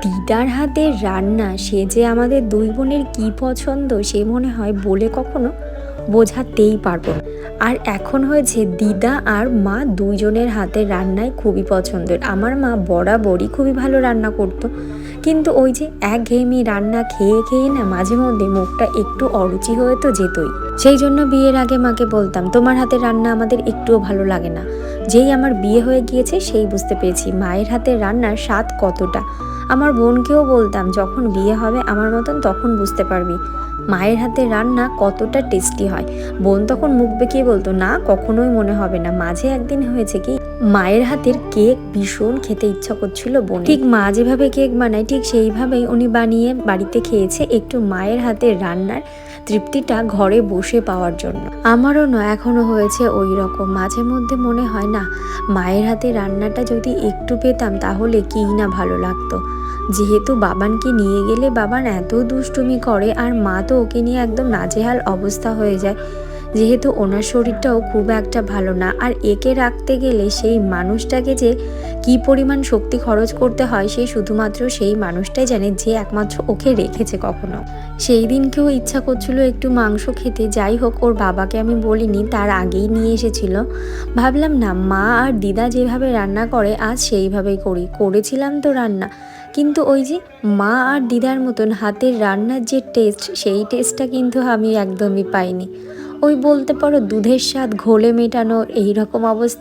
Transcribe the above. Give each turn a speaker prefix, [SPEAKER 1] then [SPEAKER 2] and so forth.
[SPEAKER 1] দিদার হাতের রান্না, সে যে আমাদের দুই বোনের কী পছন্দ, সে মনে হয় বলে কখনো বোঝাতেই পারব না। আর এখন হয়েছে দিদা আর মা দুইজনের হাতের রান্নাই খুবই পছন্দের। আমার মা বরাবরই খুবই ভালো রান্না করতো। কিন্তু ওই যে একঘেয়েমি রান্না খেয়ে খেয়ে না মাঝে মধ্যে মুখটা একটু অরুচি হয়ে তো যেতই। সেই জন্য বিয়ের আগে মাকে বলতাম, তোমার হাতের রান্না আমাদের একটুও ভালো লাগে না। যেই আমার বিয়ে হয়ে গিয়েছে সেই বুঝতে পেরেছি মায়ের হাতের রান্নার স্বাদ কতটা। আমার বোনকেও বলতাম, যখন বিয়ে হবে আমার মতন তখন বুঝতে পারবি মায়ের হাতে রান্না কতটা টেস্টি হয়। বোন তখন মুখ বেঁকিয়ে বলতো, না, কখনোই মনে হবে না। মাঝে একদিন হয়েছে কি, মায়ের হাতের কেক ভীষণ খেতে ইচ্ছা করছিল বোন। ঠিক মা যেভাবে কেক বানায়, ঠিক সেইভাবেই উনি বানিয়ে বাড়িতে খেয়েছে একটু মায়ের হাতের রান্নার তৃপ্তিটা ঘরে বসে পাওয়ার জন্য। আমারও না এখনও হয়েছে ওই রকম। মাঝে মধ্যে মনে হয় না, মায়ের হাতে রান্নাটা যদি একটু পেতাম তাহলে কী না ভালো লাগতো। যেহেতু বাবানকে নিয়ে গেলে বাবান এত দুষ্টুমি করে আর মা তো ওকে নিয়ে একদম নাজেহাল অবস্থা হয়ে যায় যেহেতু ওনার শরীরটাও খুব একটা ভালো না, আর একে রাখতে গেলে সেই মানুষটাকে যে কি পরিমাণ শক্তি খরচ করতে হয় সে শুধুমাত্র সেই মানুষটাই জানে যে একমাত্র ওকে রেখেছে কখনো। সেই দিনকেও ইচ্ছা করছিল একটু মাংস খেতে, যাই হোক ওর বাবাকে আমি বলিনি, তার আগেই নিয়ে এসেছিল। ভাবলাম না, মা আর দিদা যেভাবে রান্না করে, আজ সেইভাবেই করি। করেছিলাম তো রান্না কিন্তু ওই যে মা আর দিদার মতন হাতের রান্নার যে টেস্ট সেই টেস্টটা কিন্তু আমি একদমই পাইনি। ওই বলতে পারো দুধের স্বাদ ঘোলে মেটানোর এই রকম অবস্থা